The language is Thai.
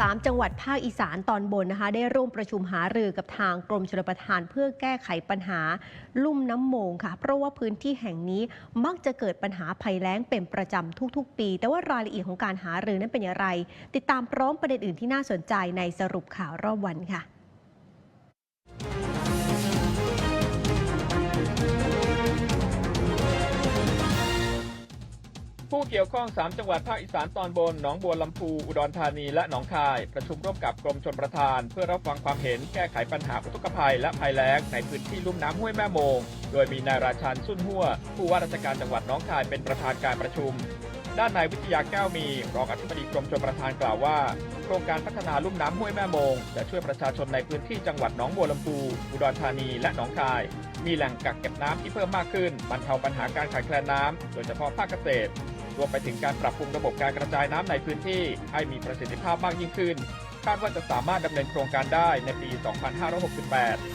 3 จังหวัดภาคอีสานตอนบนนะคะ ได้ร่วมประชุมหารือกับทางกรมชลประทานเพื่อแก้ไขปัญหา ลุ่มน้ำโมงค่ะ เพราะว่าพื้นที่แห่งนี้มักจะเกิดปัญหาภัยแล้งเป็นประจำทุกๆ ปี แต่ว่ารายละเอียดของการหารือนั้นเป็นอย่างไร ติดตามพร้อมประเด็นอื่นที่น่าสนใจในสรุปข่าวรอบวันค่ะ ผู้เกี่ยวข้อง 3 จังหวัดภาคอีสานตอนบน หนองบัวลำพู อุดรธานี และหนองคาย ประชุมร่วมกับกรมชนประทาน เพื่อรับฟังความเห็นแก้ไขปัญหาอุทกภัย และภัยแล้งในพื้นที่ลุ่มน้ำห้วยแม่โมง โดยมีนายราชันสุนหัวผู้ว่าราชการจังหวัดหนองคายเป็นประธานการประชุม ด้านนายวิทยาแก้วมี รองอธิบดีกรมชลประทานกล่าวว่า โครงการพัฒนาลุ่มน้ำห้วยแม่โมง จะช่วยประชาชนในพื้นที่จังหวัดหนองบัวลำพูอุดรธานีและหนองคาย มีแหล่งกักเก็บน้ำที่เพิ่มมากขึ้นบรรเทาปัญหาการขาดแคลนน้ำโดยเฉพาะภาคเกษตร รวมไปถึงการปรับปรุงระบบการกระจายน้ำในพื้นที่ให้มีประสิทธิภาพมากยิ่งขึ้นคาดว่าจะสามารถดำเนินโครงการได้ในปี 2568